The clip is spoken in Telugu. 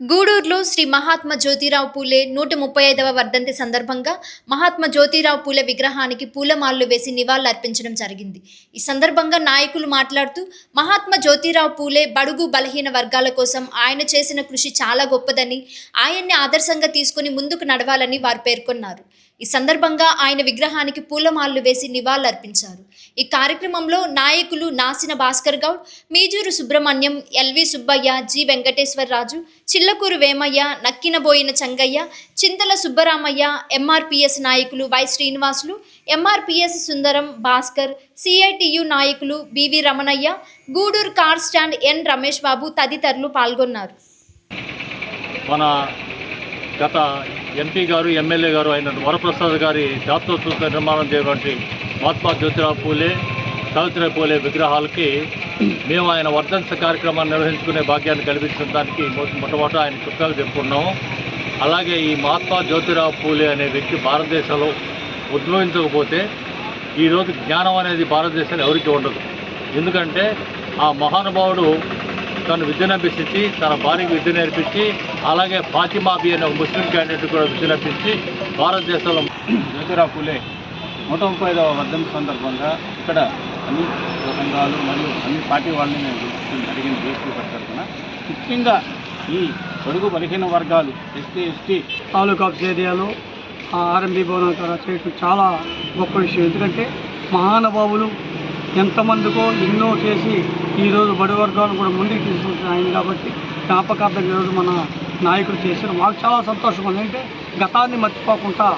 గూడూరులో శ్రీ మహాత్మా జ్యోతిరావు పూలే నూట ముప్పై ఐదవ వర్ధంతి సందర్భంగా మహాత్మా జ్యోతిరావు పూలే విగ్రహానికి పూలమాలలు వేసి నివాళులర్పించడం జరిగింది. ఈ సందర్భంగా నాయకులు మాట్లాడుతూ మహాత్మా జ్యోతిరావు పూలే బడుగు బలహీన వర్గాల కోసం ఆయన చేసిన కృషి చాలా గొప్పదని ఆయన్ని ఆదర్శంగా తీసుకుని ముందుకు నడవాలని వారు పేర్కొన్నారు. ఈ సందర్భంగా ఆయన విగ్రహానికి పూలమాలలు వేసి నివాళులర్పించారు. ఈ కార్యక్రమంలో నాయకులు Nasina Bhaskar Goud Meejuru Subrahmanyam LV Subbaiah G Venkateswararaju Chillakuru Vemaiah Nakkinaboyina Changaiah Chintala Subbaramaiah MRPS నాయకులు Y Srinivasulu MRPS Sundaram Bhaskar CITU నాయకులు BV Ramanaiah Gudur car stand N Ramesh Babu తదితరులు పాల్గొన్నారు. మన గత ఎంపీ గారు ఎమ్మెల్యే గారు అయిన వరప్రసాద్ గారి శాస్త్రోత్సవ నిర్మాణం చేయబడి మహాత్మా జ్యోతిరావు పూలే సావిత్రిబాయి పూలే విగ్రహాలకి మేము ఆయన వర్ధంత కార్యక్రమాన్ని నిర్వహించుకునే భాగ్యాన్ని కల్పించడానికి దానికి మొట్టమొదట ఆయన చుట్టాలు చెప్పుకున్నాము అలాగే ఈ మహాత్మా జ్యోతిరావు పూలే అనే వ్యక్తి భారతదేశంలో ఉద్భవించకపోతే ఈరోజు జ్ఞానం అనేది భారతదేశంలో ఎవరికి ఉండదు. ఎందుకంటే ఆ మహానుభావుడు తను విద్యను అభ్యసించి తన భార్యకు విద్య నేర్పించి అలాగే ఫాతిమాబి అనే ఒక ముస్లిం క్యాండిడేట్ కూడా విద్య నేర్పించి భారతదేశంలో జ్యోతిరా పూలే నూట ముప్పై ఐదవ వర్ధంతి సందర్భంగా ఇక్కడ అన్ని సంఘాలు మరియు అన్ని పార్టీ వాళ్ళని నేను అడిగిన బీసీ ముఖ్యంగా ఈ పొడుగు బలహీన వర్గాలు ఎస్టీ ఎస్టీ తాలూకా ఏరియాలో ఆ ఆర్ఎంబీ భవనం చేయటం చాలా గొప్ప విషయం. ఎందుకంటే మహానుభావులు ఎంతమందికో ఎన్నో చేసి ఈరోజు బడి వర్గాలను కూడా ముందుకు తీసుకొచ్చిన ఆయన కాబట్టి జ్ఞాపకార్థం ఈరోజు మన నాయకులు చేశారు మాకు చాలా సంతోషం. ఉంది గతాన్ని మర్చిపోకుండా